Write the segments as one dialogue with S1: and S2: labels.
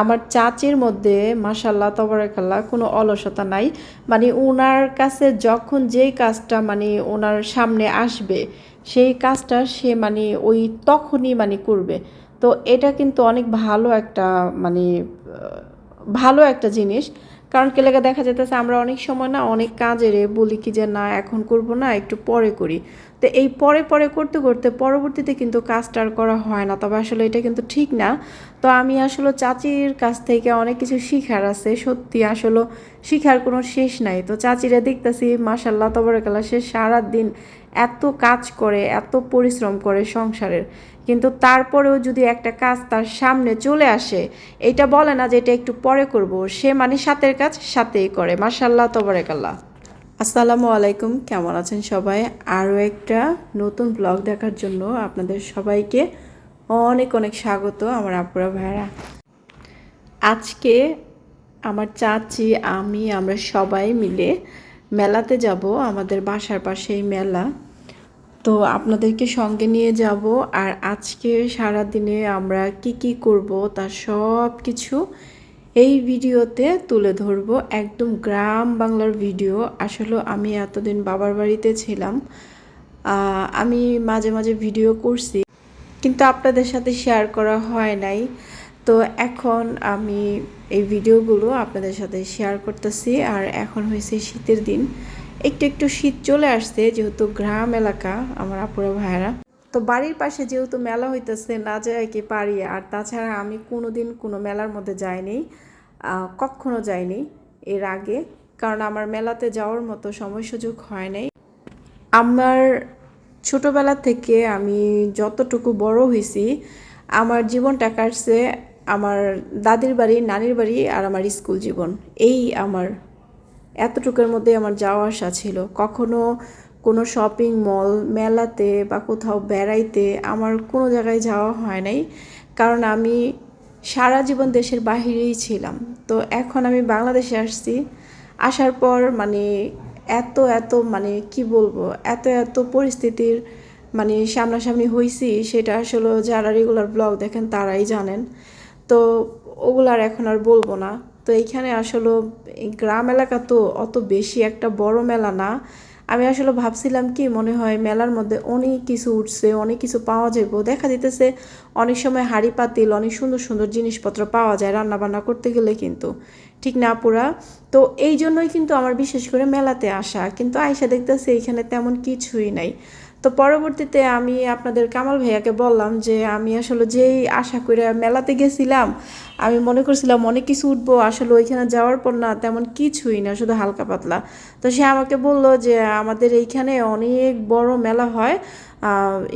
S1: আমার চাচির মধ্যে মাসাল্লাহ তবরাকাল্লাহ, কোনো অলসতা নাই। মানে ওনার কাছে যখন যেই কাজটা মানে ওনার সামনে আসবে, সেই কাজটা সে মানে ওই তখনই মানে করবে। তো এটা কিন্তু অনেক ভালো একটা মানে ভালো একটা জিনিস। কারণ কে লেগে দেখা যেতেছে আমরা অনেক সময় না অনেক কাজের বলি কি যে, না, এখন করব না, একটু পরে করি। তো এই পরে পরে করতে করতে পরবর্তীতে কিন্তু কাজটা আর করা হয় না। তবে আসলে এটা কিন্তু ঠিক না। তো আমি আসলে চাচির কাছ থেকে অনেক কিছু শিখার আছে। সত্যি আসলে শিখার কোনো শেষ নাই। তো চাচিরা দেখতেছি মাসাল্লাহ তবরকাল্লা সে সারাদিন এত কাজ করে, এত পরিশ্রম করে সংসারের। কিন্তু তারপরেও যদি একটা কাজ তার সামনে চলে আসে, এটা বলে না যে এটা একটু পরে করব। সে মানে সাথের কাজ সাথেই করে মাসাল্লাহ তবরেকাল্লাহ। আসসালামু আলাইকুম, কেমন আছেন সবাই? আরও একটা নতুন ব্লগ দেখার জন্য আপনাদের সবাইকে অনেক অনেক স্বাগত আমার আপুরা ভাইরা আজকে আমার চাচি, আমি, আমরা সবাই মিলে মেলাতে যাব, আমাদের বাসার পাশেই মেলা। তো আপনাদেরকে সঙ্গে নিয়ে যাব, আর আজকে সারা দিনে আমরা কি কি করব, তার সব কিছু এই ভিডিওতে তুলে ধরবো। একদম গ্রাম বাংলার ভিডিও। আসলে আমি এতদিন বাবার বাড়িতে ছিলাম আমি মাঝে মাঝে ভিডিও করছি। কিন্তু আপনাদের সাথে শেয়ার করা হয় নাই। তো এখন আমি এই ভিডিওগুলো আপনাদের সাথে শেয়ার করতেছি, আর এখন হয়েছে শীতের দিন। একটু একটু শীত চলে আসছে, যেহেতু গ্রাম এলাকা, আমার আপুরা ভাইয়েরা। তো বাড়ির পাশে যেহেতু মেলা হইতেছে, না যায় কি পারি, আর তাছাড়া আমি কোনো দিন কোনো মেলার মধ্যে যাইনি কখনো যাইনি এর আগে, কারণ আমার মেলাতে যাওয়ার মতো সময় সুযোগ হয় নাই। আমার ছোটবেলা থেকে আমি যতটুকু বড় হয়েছি আমার জীবনটা কাটছে আমার দাদির বাড়ি, নানির বাড়ি আর আমার স্কুল জীবন। এই আমার, এতটুকুর মধ্যে আমার যাওয়া আসা ছিল। কখনো কোনো শপিং মল মেলাতে বা কোথাও বেড়াইতে আমার কোনো জায়গায় যাওয়া হয় নাই। কারণ আমি সারা জীবন দেশের বাহিরেই ছিলাম। তো এখন আমি বাংলাদেশে আসছি। আসার পর মানে এত এত মানে কি বলব, এত এত পরিস্থিতির মানে সামনাসামনি হয়েছি সেটা আসলে যারা রেগুলার ব্লগ দেখেন তারাই জানেন। তো ওগুলো আর এখন আর বলব না। তো এইখানে আসলে গ্রাম এলাকা তো অত বেশি একটা বড় মেলা না। আমি আসলে ভাবছিলাম কি মনে হয় মেলার মধ্যে অনেক কিছু উঠছে, অনেক কিছু পাওয়া যাবে দেখা যেতেছে অনেক সময় হাড়ি পাতিল, অনেক সুন্দর সুন্দর জিনিসপত্র পাওয়া যায় রান্না বান্না করতে গেলে কিন্তু। ঠিক না পুরা তো এই জন্যই কিন্তু আমার বিশেষ করে মেলাতে আসা। কিন্তু আয়সা দেখতেছে এইখানে তেমন কিছুই নাই। তো পরবর্তীতে আমি আপনাদের কামাল ভাইয়াকে বললাম যে আমি আসলে যেই আশা করে মেলাতে গেছিলাম, আমি মনে করছিলাম অনেক কিছু উঠবো, আসলে ওইখানে যাওয়ার পর না তেমন কিছুই না, শুধু হালকা পাতলা। তো সে আমাকে বলল যে আমাদের এইখানে অনেক বড় মেলা হয়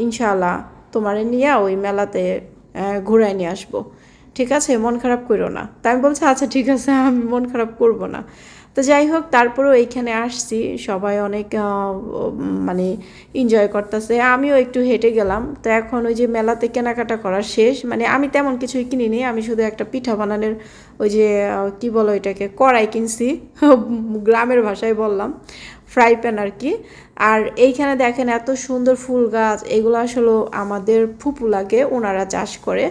S1: ইনশাআল্লাহ তোমার নিয়ে ওই মেলাতে ঘুরাই নিয়ে আসব। ঠিক আছে, মন খারাপ করো না। তা আমি বলছি আচ্ছা ঠিক আছে, আমি মন খারাপ করব না। তো যাই হোক, তারপরেও এইখানে আসছি। সবাই অনেক মানে এনজয় করতেছে। আমিও একটু হেঁটে গেলাম। তো এখন ওই যে মেলাতে কেনাকাটা করা শেষ। মানে আমি তেমন কিছুই কিনিনি। আমি শুধু একটা পিঠা বানানোর ওই যে কি বলো এটাকে কড়াই কিনছি। গ্রামের ভাষায় বললাম। ফ্রাই প্যান আর কি। আর এইখানে দেখেন এত সুন্দর ফুল গাছ। এগুলো আসলে আমাদের ফুপু লাগে। ওনারা চাষ করে।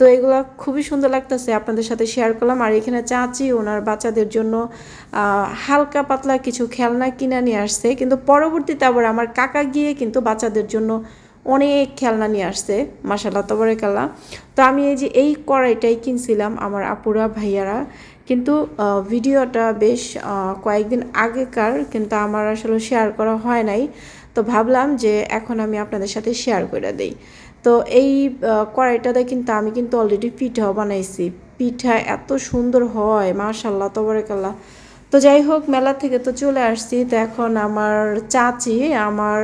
S1: তো এগুলো খুবই সুন্দর লাগতেছে। আপনাদের সাথে শেয়ার করলাম। আর এখানে চাচি, ওনার বাচ্চাদের জন্য হালকা পাতলা কিছু খেলনা কিনে নিয়ে আসছে। কিন্তু পরবর্তীতে আবার আমার কাকা গিয়ে কিন্তু বাচ্চাদের জন্য অনেক খেলনা নিয়ে আসছে। মাসাল্লাহ খেলা তো আমি এই যে এই কড়াইটাই কিনছিলাম আমার আপুরা, ভাইয়ারা। কিন্তু ভিডিওটা বেশ কয়েকদিন আগেকার। কিন্তু আমার আসলে শেয়ার করা হয় নাই। তো ভাবলাম যে এখন আমি আপনাদের সাথে শেয়ার করে দেই। তো এই কড়াইটাতে কিন্তু আমি কিন্তু অলরেডি পিঠাও বানাইছি। পিঠা এত সুন্দর হয় মাশাল্লাহ তবরেকাল্লাহ। তো যাই হোক, মেলা থেকে তো চলে আসছি। তো এখন আমার চাচি, আমার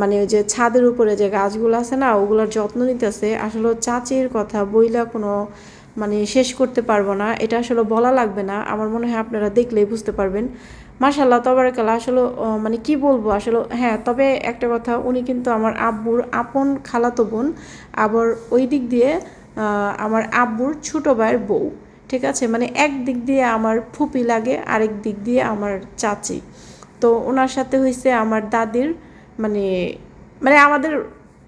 S1: মানে ওই যে ছাদের উপরে যে গাছগুলো আছে না, ওগুলোর যত্ন নিতেছে। আসলে চাচির কথা বইলা কোনো মানে শেষ করতে পারব না। এটা আসলে বলা লাগবে না। আমার মনে হয় আপনারা দেখলেই বুঝতে পারবেন। মাশাল্লাহ তবরকাল্লাহ, আসলে মানে কি বলব, আসলে হ্যাঁ তবে একটা কথা, উনি কিন্তু আমার আব্বুর আপন খালাতো বোন, আবার ওই দিক দিয়ে আমার আব্বুর ছোটো ভাইয়ের বউ, ঠিক আছে? মানে এক দিক দিয়ে আমার ফুপি লাগে, আরেক দিক দিয়ে আমার চাচি। তো ওনার সাথে হয়েছে আমার দাদির মানে মানে আমাদের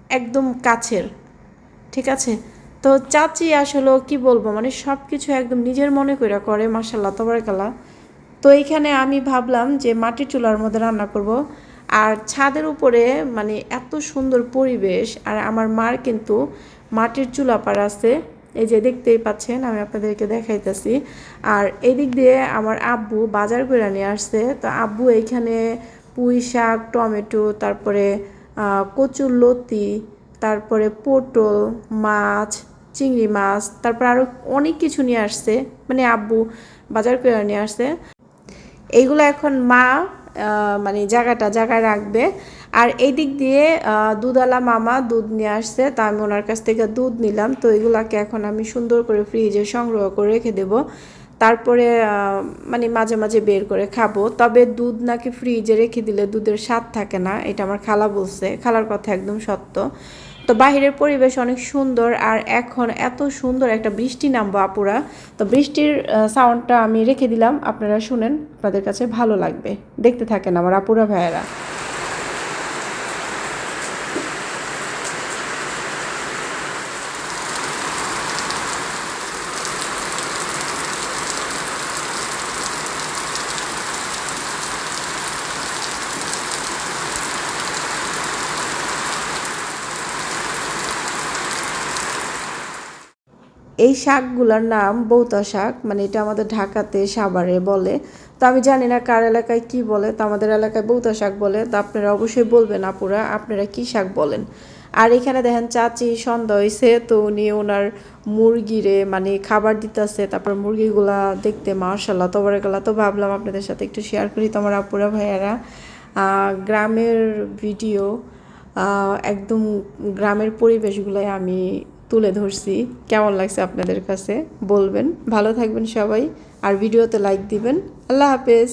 S1: একদম কাছের, ঠিক আছে? তো চাচি আসলে কি বলব মানে সব কিছু একদম নিজের মনে করে করে মাসাল্লাহ তবরকাল্লা তো এইখানে আমি ভাবলাম যে মাটির চুলার মধ্যে রান্না করব। আর ছাদের উপরে মানে এত সুন্দর পরিবেশ, আর আমার মার কিন্তু মাটির চুলা পার আছে। এই যে দেখতেই পাচ্ছেন, আমি আপনাদেরকে দেখাইতেছি। আর এদিক দিয়ে আমার আব্বু বাজার করে নিয়ে আসছে। তো আব্বু এইখানে পুঁই শাক, টমেটো, তারপরে কচুর লতি, তারপরে পটল, মাছ, চিংড়ি মাছ, তারপর আরও অনেক কিছু নিয়ে আসছে। মানে আব্বু বাজার করে নিয়ে আসছে। এইগুলো এখন মা মানে জায়গাটা, জায়গায় রাখবে। আর এই দিক দিয়ে দুধওয়ালা মামা দুধ নিয়ে আসছে, তা আমি ওনার কাছ থেকে দুধ নিলাম। তো এগুলাকে এখন আমি সুন্দর করে ফ্রিজে সংগ্রহ করে রেখে দেব। তারপরে মানে মাঝে মাঝে বের করে খাব। তবে দুধ নাকি ফ্রিজে রেখে দিলে দুধের স্বাদ থাকে না, এটা আমার খালা বলছে। খালার কথা একদম সত্য। তো বাহিরের পরিবেশ অনেক সুন্দর আর এখন এত সুন্দর একটা বৃষ্টি নামবো আপুরা। তো বৃষ্টির সাউন্ডটা আমি রেখে দিলাম। আপনারা শুনেন, আপনাদের কাছে ভালো লাগবে। দেখতে থাকেন আমার আপুরা ভাইয়েরা। এই শাকগুলোর নাম বৌতা শাক মানে এটা আমাদের ঢাকাতে সাভারে বলে। তো আমি জানি না কার এলাকায় কি বলে, তো আমাদের এলাকায় বৌতা শাক বলে, তো আপনারা অবশ্যই বলবেন আপুরা, আপনারা কি শাক বলেন? আর এখানে দেখেন চাচি সন্ধ্যা হয়েছে তো উনি ওনার মুরগিরে মানে খাবার দিতেছে, তারপর মুরগিগুলা দেখতে মার্শাল্লাহ তবরেকাল্লা তো ভাবলাম আপনাদের সাথে একটু শেয়ার করি তোমার আপুরা ভাইয়ারা। গ্রামের ভিডিও একদম গ্রামের পরিবেশগুলোই আমি তুলে ধরছি। কেমন লাগছে আপনাদের কাছে? বলবেন। ভালো থাকবেন সবাই। আর ভিডিওতে লাইক দিবেন। আল্লাহ হাফেজ।